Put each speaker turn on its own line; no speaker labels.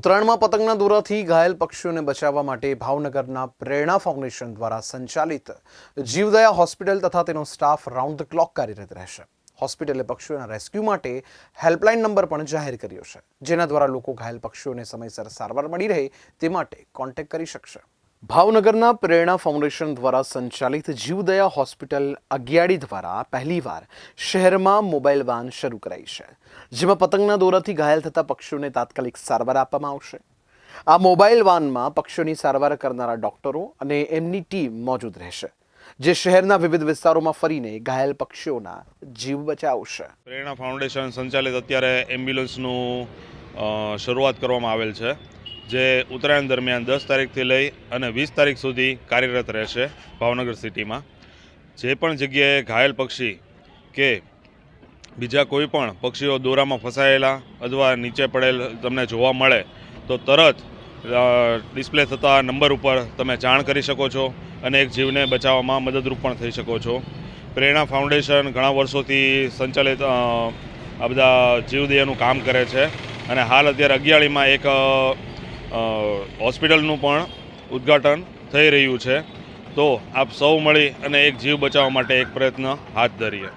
ઉત્તરાયણમાં પતંગના દોરાથી ઘાયલ પક્ષીઓને બચાવવા માટે ભાવનગરના પ્રેરણા ફાઉન્ડેશન દ્વારા સંચાલિત જીવદયા હોસ્પિટલ તથા તેનો સ્ટાફ રાઉન્ડ ધ ક્લોક કાર્યરત રહેશે. હોસ્પિટલે પક્ષીઓના રેસ્ક્યુ માટે હેલ્પલાઇન નંબર પણ જાહેર કર્યો છે, જેના દ્વારા લોકો ઘાયલ પક્ષીઓને સમયસર સારવાર મળી રહે તે માટે કોન્ટેક્ટ કરી શકશે. ભાવનગરના પ્રેરણા ફાઉન્ડેશન દ્વારા સંચાલિત જીવદયા હોસ્પિટલ અગિયાળી દ્વારા પહેલીવાર શહેરમાં મોબાઈલ વાન શરૂ કરાઈ છે, જેમાં પતંગના દોરાથી ઘાયલ થતા પક્ષીઓને તાત્કાલિક સારવાર આપવામાં આવશે. આ મોબાઈલ વાનમાં પક્ષીઓની સારવાર કરનારા ડોક્ટરો અને એમની ટીમ મોજૂદ રહેશે, જે શહેરના વિવિધ વિસ્તારોમાં ફરીને ઘાયલ પક્ષીઓના જીવ બચાવશે.
પ્રેરણા ફાઉન્ડેશન સંચાલિત અત્યારે એમ્બ્યુલન્સનું શરૂઆત કરવામાં આવેલ છે. જે ઉત્તરાયણ દરમિયાન દસ તારીખથી લઈ અને વીસ તારીખ સુધી કાર્યરત રહેશે ભાવનગર સિટીમાં. જે પણ જગ્યાએ ઘાયલ પક્ષી કે બીજા કોઈ પણ પક્ષીઓ દોરામાં ફસાયેલા અથવા નીચે પડેલ તમને જોવા મળે, તો તરત ડિસ્પ્લે થતા નંબર ઉપર તમે જાણ કરી શકો છો અને એક જીવને બચાવવામાં મદદરૂપ પણ થઈ શકો છો. પ્રેરણા ફાઉન્ડેશન ઘણા વર્ષોથી સંચાલિત આ બધા જીવદયાનું કામ કરે છે અને હાલ અત્યારે અગિયાળીમાં એક હોસ્પિટલનું પણ ઉદ્ઘાટન થઈ રહ્યું છે. તો આપ સૌ મળી અને એક જીવ બચાવવા માટે એક પ્રયત્ન હાથ ધરીએ.